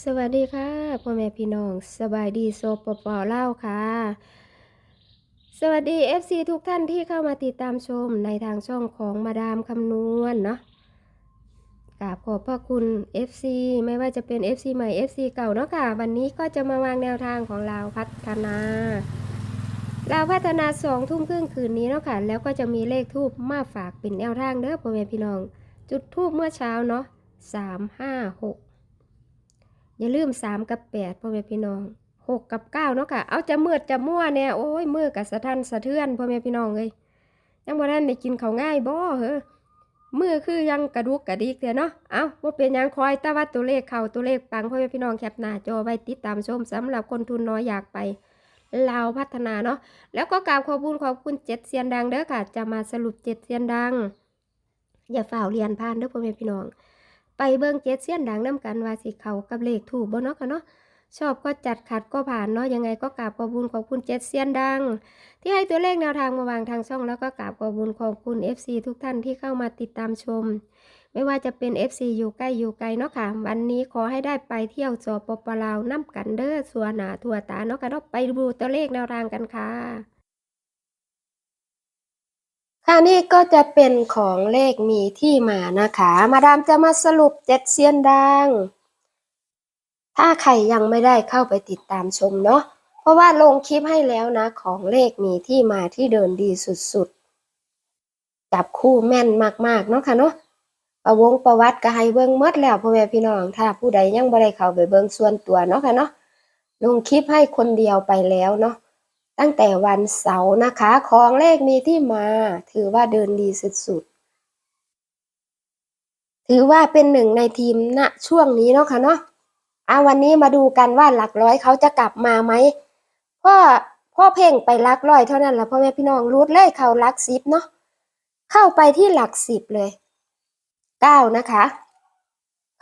สวัสดีค่ะพ่อแม่พี่น้องสบายดีโซปปอเล่าค่ะ สวัสดี FC ทุกท่านที่เข้ามาติดตามชมในทางช่องของมาดามคำนวณเนาะกราบขอบพระคุณ FC ไม่ว่าจะเป็น FC ใหม่ FC เก่าเนาะค่ะ วันนี้ก็จะมาวางแนวทางของเราพัฒนาเราพัฒนาสองทุ่มครึ่งคืนนี้เนาะค่ะ แล้วก็จะมีเลขทูบมาฝากเป็นแนวทางเด้อพ่อแม่พี่น้อง จุดทูบเมื่อเช้าเนาะสามห้าหก อย่าลืมสามกับแปดพ่อแม่พี่น้องหกกับเก้าเนาะค่ะ เอาจะมืดจะมั่วเนี่ยโอ้ยมือกับสะทันสะเทือนพ่อแม่พี่น้องเลยยังบ่ทันได้กินข้าวง่ายบ่เหรอมือคือยังกระดุกกระดิกเถอะเนาะ เอาว่าเป็นยังคอยต่ว่าตัวเลขเข่าตัวเลขปังพ่อแม่พี่น้องแคปหน้าจอไว้ติดตามชมสำหรับคนทุนน้อยอยากไปลาวพัฒนาเนาะ แล้วก็กราบขอบคุณขอบคุณเจ็ดเซียนดังเด้อค่ะ จะมาสรุปเจ็ดเซียนดัง อย่าฝ่าเรียนผ่านเด้อพ่อแม่พี่น้อง ไปเบิ่งเจ็ดเสี้ยนดังน้ำกันว่าสิเขากับเลขถูกบ่เนาะค่ะเนาะชอบก็จัดขัดก็ผ่านเนาะยังไงก็กราบขอบคุณขอบคุณเจ็ดเสี้ยนดัง ที่ให้ตัวเลขแนวทางมาวางทางช่องแล้วก็กราบขอบคุณขอบคุณ FC ทุกท่านที่เข้ามาติดตามชม ไม่ว่าจะเป็น FC อยู่ใกล้อยู่ไกลเนาะค่ะ วันนี้ขอให้ได้ไปเที่ยวจอปปลาวน้ำกันเด้อสัวหนาทั่วตาเนาะค่ะเนาะไปดูตัวเลขแนวทางกันค่ะ ค่ะนี่ก็จะเป็นของเลขมีที่มานะคะ มาดามจะมาสรุปเจ็ดเซียนดัง ถ้าใครยังไม่ได้เข้าไปติดตามชมเนาะ เพราะว่าลงคลิปให้แล้วนะ ของเลขมีที่มาที่เดินดีสุดๆ จับคู่แม่นมากๆเนาะค่ะเนาะประวงประวัติก็ให้เบิ่งหมดแล้วพ่อแม่พี่น้อง ถ้าผู้ใดยังบ่ได้เข้าไปเบิ่งส่วนตัวเนาะค่ะเนาะ ลงคลิปให้คนเดียวไปแล้วเนาะ ตั้งแต่วันเสาร์นะคะ ของเลขมีที่มา ถือว่าเดินดีสุดๆ ถือว่าเป็นหนึ่งในทีมณช่วงนี้เนาะค่ะเนาะอาวันนี้มาดูกันว่าหลักร้อยเขาจะกลับมาไหมพ่อพ่อเพ่งไปหลักร้อยเท่านั้นแหละพ่อแม่พี่น้องรูดเลยเขาลักสิบเนาะเข้าไปที่หลักสิบเลยเก้านะคะ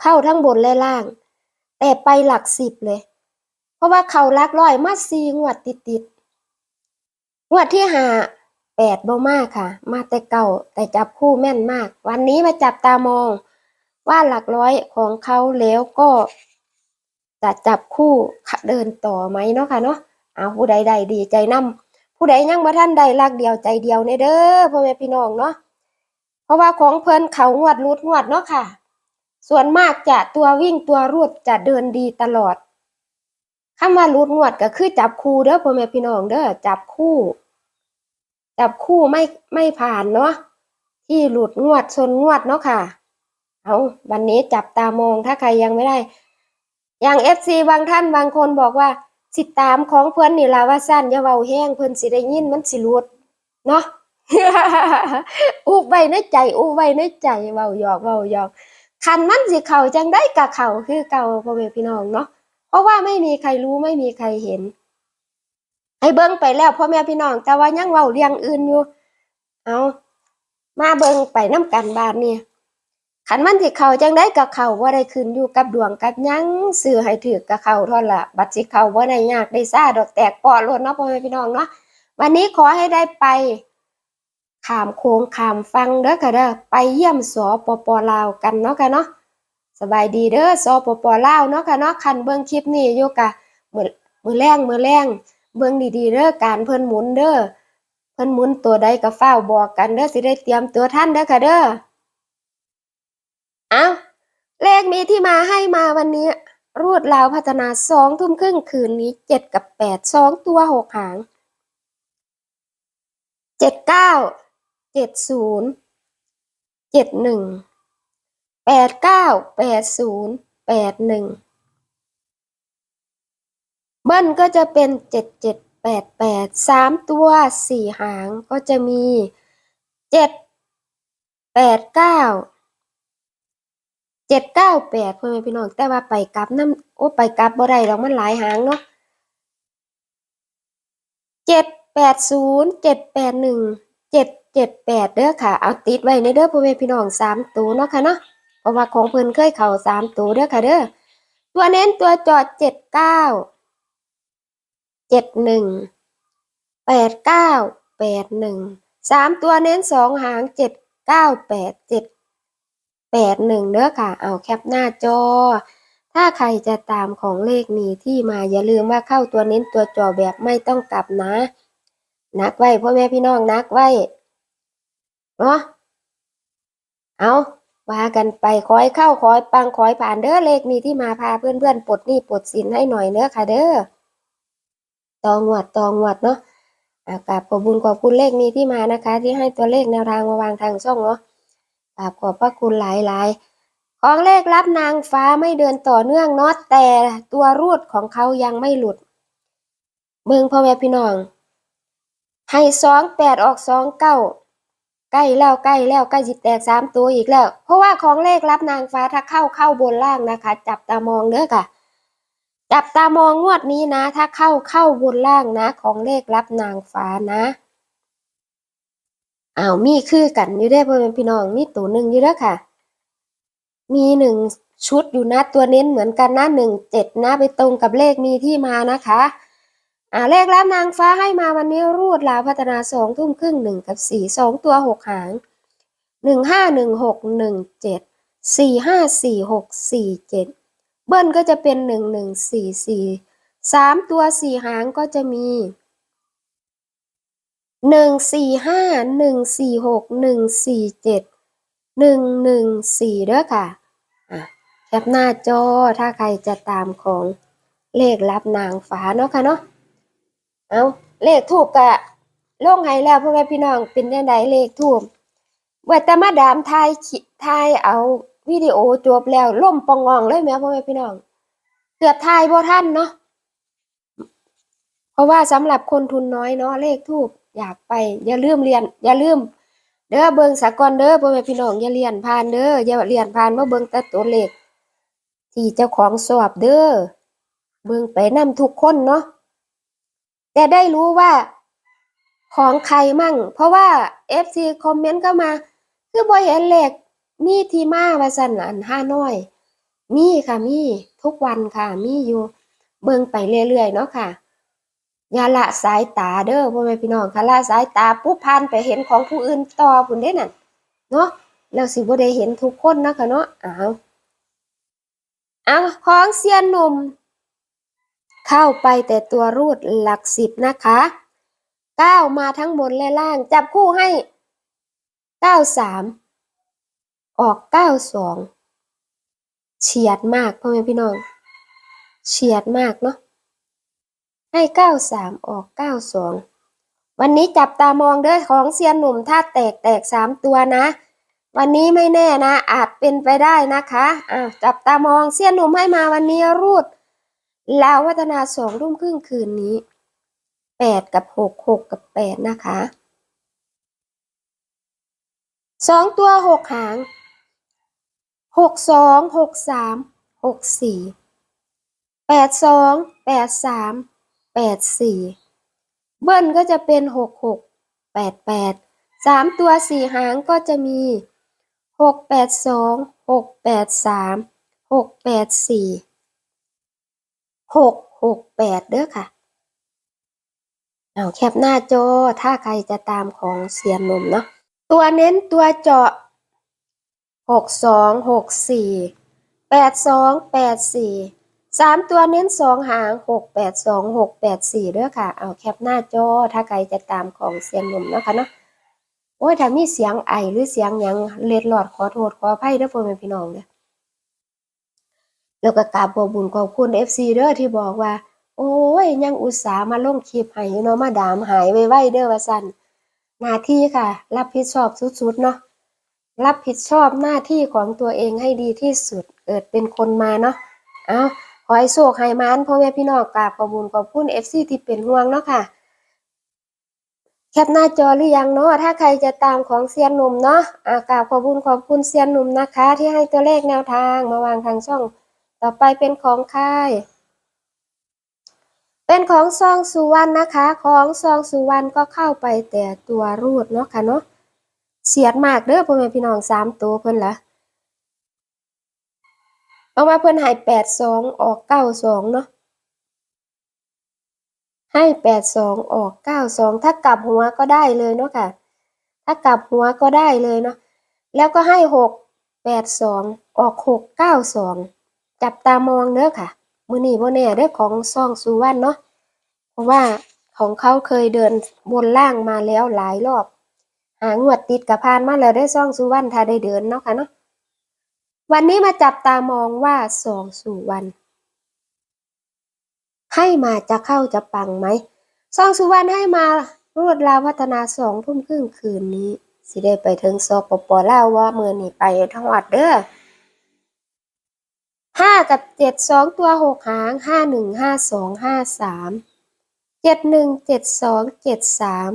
เข้าทั้งบนและล่าง แต่ไปหลักสิบเลย เพราะว่าเขาลักร้อยมาซีงวดติดๆ งวดที่หาแปดบ่มากค่ะ มาแต่เก่าแต่จับคู่แม่นมาก วันนี้มาจับตามอง ว่าหลักร้อยของเขาแล้วก็ จะจับคู่เดินต่อไหมเนาะค่ะเนาะเอาผู้ใดใดดีใจนำผู้ใดยังบ่ท่านใดรักเดียวใจเดียวในเด้อพ่อแม่พี่น้องเนาะเพราะว่าของเพิ่นเขางวดรูดงวดเนาะค่ะ ส่วนมากจะตัววิ่งตัวรูดจะเดินดีตลอดคำว่ารูดงวดก็คือจับคู่เด้อพ่อแม่พี่น้องเด้อจับคู่ จับคู่ไม่ไม่ผ่านเนาะที่หลุดงวดชนงวดเนาะค่ะ เอาวันนี้จับตามองถ้าใครยังไม่ได้ อย่างเอฟซีบางท่านบางคนบอกว่า สิตามของเพื่อนนี่ล่ะว่าสั้นอย่าเว้าแห้งเพิ่อนสิได้ยินมันสิหลุดเนาะอุบไว้ในใจอุบไว้ในใจเว้าหยอกเว้าหยอกคันมันสิเข้าจังได้กะเข้าคือเก่าพ่อแม่พี่น้องเนาะเพราะว่าไม่มีใครรู้ไม่มีใครเห็น ให้เบิ่งไปแล้วพ่อแม่พี่น้อง แต่ว่ายังเว้าเรื่องอื่นอยู่ เอามาเบิ่งไปน้ำกันบาดนี่ขันมันสิเขาจังได้กับเขาว่าได้ขึ้นอยู่กับดวงกับยังซื้อให้ถือกับเขาท่านั้นละบัตรสิเขาว่าได้ยากได้ซ่าดอกแตกปอดโลดเนาะพ่อแม่พี่น้องเนาะวันนี้ขอให้ได้ไปขามโค้งขามฟังเด้อค่ะเด้อไปเยี่ยมสปปลาวกันเนาะค่ะเนาะสบายดีเด้อสปปลาวเนาะค่ะเนาะคันเบิ่งคลิปนี้อยู่กะมือมือแรงมือแรง เบิ่งดีๆเด้อการเพิ่นหมุนเด้อเพิ่นหมุนตัวใดก็ฟ้าบอกกันเด้อสิได้เตรียมตัวทันเด้อค่ะเด้อเอาเลขมีที่มาให้มาวันนี้ รูดลาวพัฒนาสองทุ่มครึ่งคืนนี้เจ็ดกับแปดสองตัวหกหางเจ็ดเก้าเจ็ดศูนย์เจ็ดหนึ่งแปดเก้าแปดศูนย์แปดหนึ่ง บิ้ลก็จะเป็นเจ็ดเจ็ดแปดแปดสามตัวสี่หางก็จะมีเจ็ดแปดเก้าเจ็ดเก้าแปดพ่อแม่พี่น้องแต่ว่าไปกลับน้ำโอ้ไปกลับบ่ได้หรอกมันหลายหางเนาะเจ็ดแปดศูนย์เจ็ดแปดหนึ่งเจ็ดเจ็ดแปดเด้อค่ะ เอาติดไว้ในเด้อพ่อแม่พี่น้องสามตัวเนาะค่ะเนาะเพราะว่าของเพิ่นเคยเข้าสามตัวเด้อค่ะเด้อตัวเน้นตัวจอดเจ็ด เจ็ดหนึ่งแปดเก้าแปดหนึ่งสามตัวเน้นสองหางเจ็ดเก้าแปดเจ็ดแปดหนึ่งเด้อค่ะ เอาแคปหน้าจอ ถ้าใครจะตามของเลขนี้ที่มาอย่าลืมว่าเข้าตัวเน้นตัวจอแบบไม่ต้องกลับนะ นักไว้พ่อแม่พี่น้องนักไว้เนาะเอาว่ากันไปคอยเข้าคอยปังคอยผ่านเด้อเลขนี้ที่มาพาเพื่อนๆปลดหนี้ปลดสินให้หน่อยเด้อค่ะเด้อ ตองวดตองวดเนาะอากราบขอบคุญขอบคุณเลขนี้ที่มานะคะ ที่ให้ตัวเลขแนวทางมาวางทางช่องเนาะกราบขอบพระคุณหลายๆของเลขรับนางฟ้าไม่เดินต่อเนื่องเนาะแต่ตัวรูดของเขายังไม่หลุดเบิ่งพ่อแม่พี่น้อง ให้สองแปดออกสองเก้าใกล้แล้วใกล้แล้วใกล้จิตแตกสามตัวอีกแล้ว เพราะว่าของเลขรับนางฟ้าถ้าเข้าเข้าบนล่างนะคะ จับตามองเด้อค่ะ จับตามองงวดนี้นะ ถ้าเข้าเข้าบนล่างนะ ของเลขรับนางฟ้านะอ้าวมีคือกันอยู่ได้อพ่อแม่พี่น้องมีตัวหนึ่งอยู่เด้อค่ะ มีหนึ่งชุดอยู่นะตัวเน้นเหมือนกันนะหนึ่งเจ็ดนะไปตรงกับเลขมีที่มานะคะอ่าเลขรับนางฟ้าให้มาวันนี้รูดลาวพัฒนาสองทุ่มครึ่งหนึ่งกับสี่สองตัวหกหางหนึ่งห้าหนึ่งหกหนึ่งเจ็ดสี่ห้าสี่หกสี่เจ็ด เบิ้ลก็จะเป็นหนึ่งหนึ่งสี่สี่สามตัวสี่หางก็จะมีหนึ่งสี่ห้าหนึ่งสี่หกหนึ่งสี่เจ็ดหนึ่งหนึ่งสี่เด้อค่ะแคปหน้าจอถ้าใครจะตามของเลขรับนางฟ้าเนาะค่ะเนาะเอาเลขถูกกะลงให้แล้วพ่อแม่พี่น้องเป็นยังไงเลขถูกว่าแต่มาดามทายทายเอา วิดีโอจบแล้วล่มปองงองเลยแม่พ่อแม่พี่น้องเกือบทายบ่ทันเนาะเพราะว่าสำหรับคนทุนน้อยเนาะเลขถูกอยากไป อย่าลืมเรียน อย่าลืมเด้อเบิงสากลเด้อพ่อแม่พี่น้องอย่าเรียนผ่านเด้ออย่าเรียนผ่านมาเบิงแต่ตัวเลขที่เจ้าของสอบเด้อเบิงไปนํทุกคนเนาะจะได้รู้ว่าของใครมั่ง เพราะว่า FC คอมเมนต์เข้ามา คือบ่เห็นเลข มีที่มาว่าสั่นอันห้าน้อย มีค่ะมีทุกวันค่ะ มีอยู่เบิ่งไปเรื่อยๆเนาะค่ะอย่าละสายตาเด้อพ่อแม่พี่น้องค่ะละสายตาปุ๊บผ่านไปเห็นของผู้อื่นต่อพุ่นเด้นั่นเนาะแล้วสิบ่ได้เห็นทุกคนนะคะเนาะอ้าวอ้าวของเซียนหนุ่มเข้าไปแต่ตัวรูดหลักสิบนะคะเก้ามาทั้งบนและล่าง จับคู่ให้เก้าสาม ออกเก้าสองเฉียดมากพ่อแม่พี่น้องเฉียดมากเนาะให้เก้าสามออกเก้าสองวันนี้จับตามองเด้อของเซียนหนุ่มถ้าแตกแตกสามตัวนะ วันนี้ไม่แน่นะ อาจเป็นไปได้นะคะอ้าวจับตามองเซียนหนุ่มให้มาวันนี้รูดลาววัฒนาสองทุ่มครึ่งคืนนี้แปดกับหกหกกับแปดนะคะสองตัวหกหาง หกสองหกสามหกสี่แปดสองแปดสามแปดสี่เบิ้ลก็จะเป็นหกหกแปดแปดสามตัวสี่หางก็จะมีหกแปดสองหกแปดสามหกแปดสี่หกหกแปดเด้อค่ะเอาแคปหน้าจอถ้าใครจะตามของเสียนนมเนาะตัวเน้นตัวเจาะ หกสองหกสี่แปดสองแปดสี่สามตัวเน้นสองหางหกแปดสองหกแปดสี่ด้อค่ะ เอาแคปหน้าจอถ้าใครจะตามของเสียนนมนะคะเนาะโอ้ยถ้ามีเสียงไอหรือเสียงยังเล็ดหลอดขอโทษขออภัยด้อพ่อแม่พี่น้องเด้อแล้วก็กราบขอบุญขอบคุณ FC เด้อที่บอกว่า โอ้ยยังอุตส่าห์มาลงคลิปให้อยู่เนาะมาดามหายไวๆเด้อว่าซั่นหน้าที่ค่ะ รับผิดชอบสุดๆเนาะ รับผิดชอบหน้าที่ของตัวเองให้ดีที่สุด เกิดเป็นคนมาเนาะ เอาขอให้โชคให้มานพ่อแม่พี่น้องกราบขอบคุญขอบคุณ FC ที่เป็นห่วงเนาะค่ะ แคปหน้าจอหรือยังเนาะ ถ้าใครจะตามของเซียนหนุ่มเนาะอากราบขอบคุญขอบคุณเซียนหนุ่มนะคะ ที่ให้ตัวเลขแนวทางมาวางทางช่อง ต่อไปเป็นของค่าย เป็นของซองสุวรรณนะคะ ของซองสุวรรณก็เข้าไปแต่ตัวรูดเนาะค่ะเนาะ เสียดมากเด้อพ่อแม่พี่น้องสามตัวเพิ่นละเอามาเพิ่นให้แปดสองออกเก้าสองเนาะให้แปดสองออกเก้าสองถ้ากลับหัวก็ได้เลยเนาะค่ะ ถ้ากลับหัวก็ได้เลยเนาะแล้วก็ให้หกแปดสองออกหกเก้าสองจับตามองเด้อค่ะมือนี้บ่แน่เด้อของซองสุวรรณเนาะเพราะว่าของเขาเคยเดินบนล่างมาแล้วหลายรอบ หางวดติดกับพานมาแล้วได้ซ่องสุวรรณถ้าได้เดินเนาะค่ะเนาะวันนี้มาจับตามองว่าซองสุวรรณให้มาจะเข้าจะปังไหมซองสุวรรณให้มารวดราวพัฒนาสองทุ่มครึ่งคืนนี้ สิได้ไปถึงสปปลาว่าเมื่อนี่ไปทั้งวัดเด้อห้ากับเจ็ดสองตัวหกหางห้าหนึ่งห้าสองห้าสามเจ็ดหนึ่งเจ็ดสองเจ็ดสาม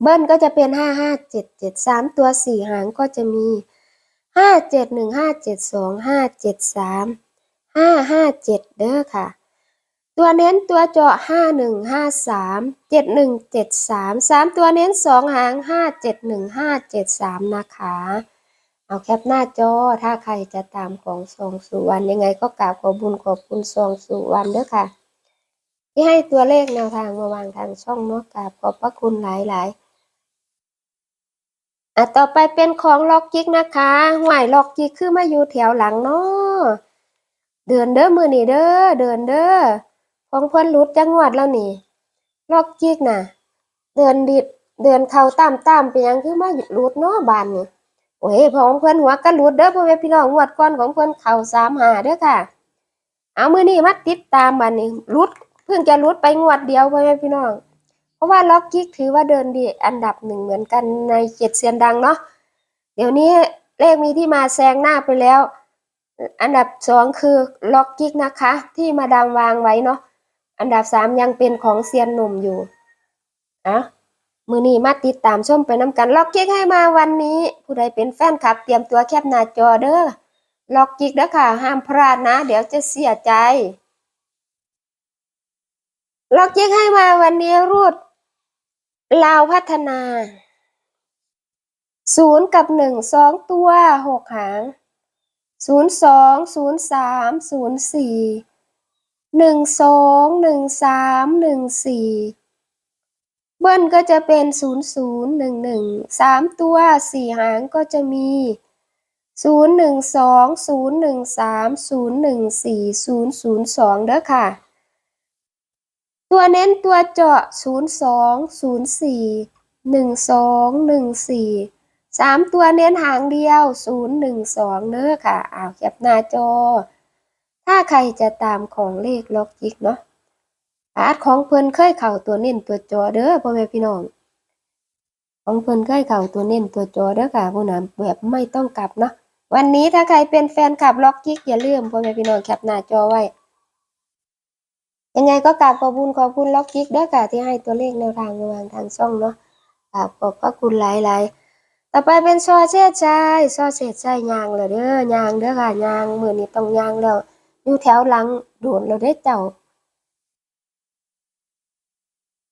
เบิ้ลก็จะเป็นห้าห้าเจ็ดเจ็ดสามตัวสี่หางก็จะมีห้าเจ็ดหนึ่งห้าเจ็ดสองห้าเจ็ดสามห้าห้าเจ็ดเด้อค่ะ ตัวเน้นตัวเจาะห้าหนึ่งห้าสามเจ็ดหนึ่งเจ็ดสามสามตัวเน้นสองหางห้าเจ็ดหนึ่งห้าเจ็ดสามนะคะ เอาแคปหน้าจอถ้าใครจะตามของซองสุวรรณยังไงก็กราบขอบุญขอบคุณซองสุวรรณเด้อค่ะที่ให้ตัวเลขแนวทางมาวางทางช่องเนาะกราบขอบพระคุณหลาย ๆ อะต่อไปเป็นของล็อกจิกนะคะหวายล็อกจิกคือมาอยู่แถวหลังเนาะเดินเด้อมือนี่เด้อเดินเด้อของเพื่อนรุดจังหวัดแล้วนี่ล็อกจิกน่ะ เดินดิดเดินเข้าตามตามไปยังคือมาหยุดรุดเนาะบานนี่โอ้ยพอของเพื่อนหัวกระหลุดเด้อพ่อแม่พี่น้องงวดก่อนของเพื่อนเข่าสามหาเด้อค่ะ เอามือนี้มาติดตามบันนี้รุดเพิ่งจะรุดไปงวดเดียวพ่อแม่พี่น้อง เพราะว่าล็อกกิกถือว่าเดินดีอันดับหนึ่งเหมือนกันในเจ็ดเซียนดังเนาะเดี๋ยวนี้เลขมีที่มาแซงหน้าไปแล้ว อันดับสองคือล็อกกิกนะคะ ที่มาดามวางไว้เนาะอันดับสามยังเป็นของเซียนหนุ่มอยู่อะมือนี้มาติดตามชมไปน้ำกันล็อกกิกให้มาวันนี้ ผู้ใดเป็นแฟนคลับ เตรียมตัวแคปหน้าจอเด้อล็อกกิกเด้อค่ะห้ามพลาดนะ เดี๋ยวจะเสียใจล็อกกิกให้มาวันนี้รูด ลาวพัฒนาศูนย์กับหนึ่งสองตัวหกหางศูนย์สองศูนย์สามศูนย์สี่หนึ่งสองหนึ่งสามหนึ่งสี่เบิ้ลก็จะเป็นศูนย์ศูนย์หนึ่งหนึ่งสามตัวสี่หางก็จะมีศูนย์หนึ่งสองศูนย์หนึ่งสามศูนย์หนึ่งสี่ศูนย์ศูนย์สองเด้อค่ะ ตัวเน้นตัวเจาะศูนย์สองศูนย์สี่หนึ่งสองหนึ่งสี่สามตัวเน้นหางเดียวศูนย์หนึ่งสองเด้อค่ะอ้าวแคปหน้าจอ ถ้าใครจะตามของเลขล็อกจิกเนาะอาร์ตของเพิ่นเคยเข้าตัวเน้นตัวจอเด้อพ่อแม่พี่น้อง ของเพิ่นเคยเข้าตัวเน้นตัวจอเด้อค่ะผู้นำแบบไม่ต้องกลับเนาะวันนี้ถ้าใครเป็นแฟนคลับล็อกกิ๊กอย่าลืมพ่อแม่พี่น้องแคปหน้าจอไว้ ยังไงก็กราบขอบคุณขอบคุณล็อกกิ๊กเด้อค่ะที่ให้ตัวเลขแนวทางมาวางทางช่องเนาะกราบขอบพระคุณหลายๆ ต่อไปเป็นซอเชดชัยซอเชดชัยยางเลยเด้อยางเด้อค่ะยางมือนี้ต้องยางแล้วอยู่แถวหลังโดนแล้วได้เจ้า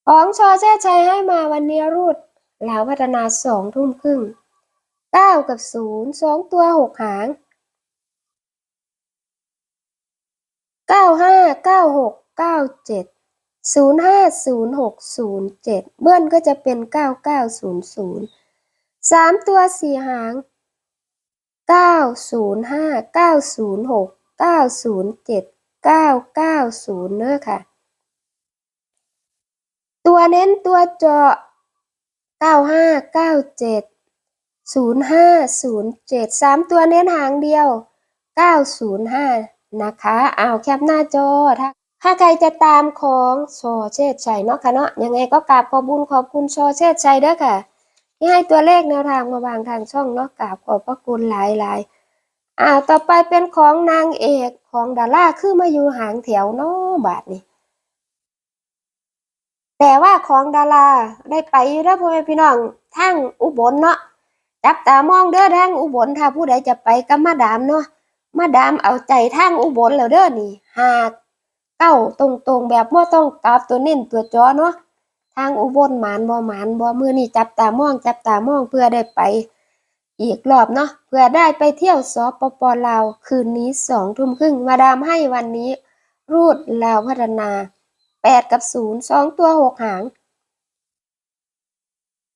ของชอเชษชัยให้มาวันนี้รูดลาวพัฒนาสองทุ่มครึ่งเก้ากับศูนย์สองตัวหกหางเก้าห้าเก้าหก เก้าเจ็ดศูนย์ห้าศูนย์หกศูนย์เจ็ดเบิ้ลก็จะเป็นเก้าเก้าศูนย์ศูนย์สามตัวสี่หางเก้าศูนย์ห้าเก้าศูนย์หกเก้าศูนย์เจ็ดเก้าเก้าศูนย์เนอะค่ะ ตัวเน้นตัวเจาะ 95 97 05 07 3 ตัวเน้นหางเดียว 905 นะคะ เอาแคปหน้าจอถ้า ถ้าใครจะตามของชอเชษชัยเนาะค่ะเนาะยังไงก็กราบขอบุญขอบคุณชอเชษชัยเด้อค่ะที่ให้ตัวเลขแนวทางมาวางทางช่องเนาะกราบขอบพระคุณหลายๆอ้าต่อไปเป็นของนางเอกของดาราคือมาอยู่หางแถวเนาะบาทนี้แต่ว่าของดาราได้ไปแล้วพ่อแม่พี่น้องทางอุบลเนาะจับตามองเด้อทางอุบลถ้าผู้ใดจะไปกับมาดามเนาะมาดามเอาใจทางอุบลแล้วเด้อนี่ หาก เก้าตรงๆแบบบ่ต้องกลับตัวเน้นตัวจอเนาะทางอุบลหมานบ่หมานบ่มือนี่จับตามอง จับตามองเพื่อได้ไป อีกรอบเนาะเพื่อได้ไปเที่ยวสปปลาว คืนนี้สองทุ่มครึ่งมาดามให้วันนี้ รูดลาวพัฒนาแปดกับศูนย์สองตัวหกหาง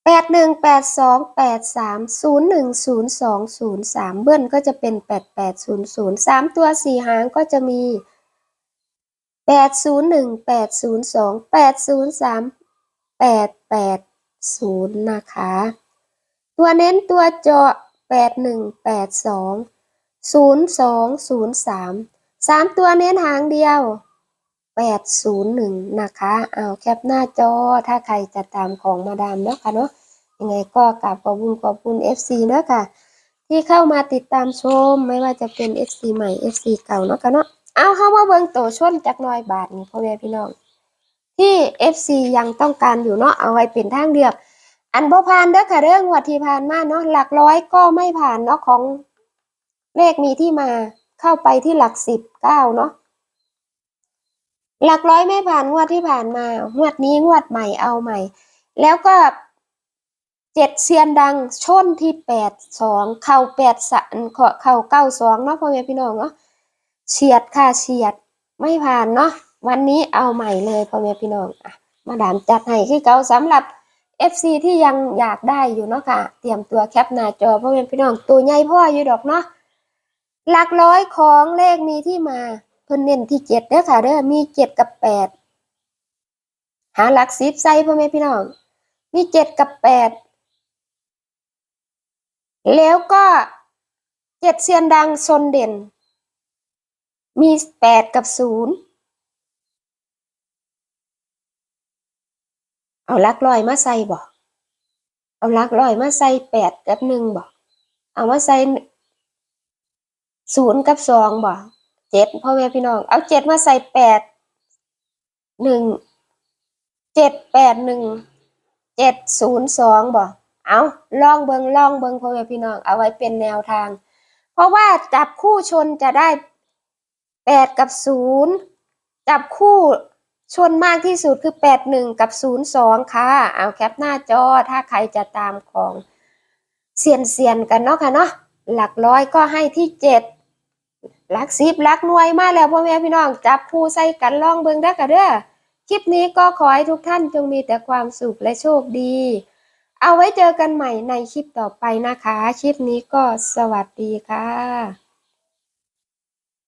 แปดหนึ่งแปดสองแปดสามศูนย์หนึ่งศูนย์สองศูนย์สามเบิ้ลก็จะเป็นแปดแปดศูนย์ศูนย์สามตัวสี่หางก็จะมี แปดศูนย์หนึ่งแปดศูนย์สองแปดศูนย์สามแปดแปดศูนย์นะคะ ตัวเน้นตัวเจาะแปดหนึ่งแปดสองศูนย์สองศูนย์สามสามตัวเน้นหางเดียวแปดศูนย์หนึ่งนะคะเอาแคปหน้าจอถ้าใครจะตามของมาดามเนาะค่ะเนาะยังไงก็กราบขอบคุณขอบคุณ FC เนอะค่ะที่เข้ามาติดตามชมไม่ว่าจะเป็น FC ใหม่ FC เก่าเนาะค่ะเนาะ เอาเข้ามาเบิ่งโตชนจักหน่อยบาทนี่พ่อแม่พี่น้อง ที่ FC ยังต้องการอยู่เนาะเอาไว้เป็นทางเลือก อันบ่ผ่านเด้อค่ะเรื่องวัดที่ผ่านมาเนาะหลักร้อยก็ไม่ผ่านเนาะของเลขมีที่มาเข้าไปที่หลักสิบเก้าเนาะหลักร้อยไม่ผ่านงวดที่ผ่านมางวดนี้งวดใหม่เอาใหม่ แล้วก็เจ็ดเซียนดังชนที่แปดสองเข่าแปดสันเข่าเก้าสองเนาะพ่อแม่พี่น้องเนาะ เฉียดค่ะเฉียดไม่ผ่านเนาะวันนี้เอาใหม่เลยพ่อแม่พี่น้องอะมาดามจัดให้คือเก่าสำหรับ FC ที่ยังอยากได้อยู่เนาะค่ะ เตรียมตัวแคปหน้าจอพ่อแม่พี่น้องตัวใหญ่พ่ออยู่ดอกเนาะหลักร้อยของเลขมีที่มาเพิ่นเน้นที่เจ็ดเด้อค่ะเด้อมีเจ็ดกับแปดหาหลักสิบใส่พ่อแม่พี่น้อง มีเจ็ดกับแปดแล้วก็เจ็ดเซียนดังซนเด่น มีแปดกับศูนย์เอาลักร้อยมาใส่บ่เอาลักร้อยมาใส่แปดกับหนึ่งบ่เอามาใส่ศูนย์กับสองบ่เจ็ดพ่อแม่พี่น้อง เอาเจ็ดมาใส่แปดหนึ่งเจ็ดแปดหนึ่งเจ็ดศูนย์สองบ่เอาลองเบิงลองเบิงพ่อแม่พี่น้อง เอาไว้เป็นแนวทาง เพราะว่าจับคู่ชนจะได้ แปดกับศูนย์จับคู่ชนมากที่สุดคือแปดหนึ่งกับศูนย์สองค่ะ เอาแคปหน้าจอถ้าใครจะตามของเซียนเซียนกันเนาะค่ะเนาะหลักร้อยก็ให้ที่เจ็ดหลักสิบหลักหน่วยมาแล้วพ่อแม่พี่น้องจับคู่ใส่กันลองเบิงได้อค่ะเด้อคลิปนี้ก็ขอให้ทุกท่านจงมีแต่ความสุขและโชคดี เอาไว้เจอกันใหม่ในคลิปต่อไปนะคะ คลิปนี้ก็สวัสดีค่ะ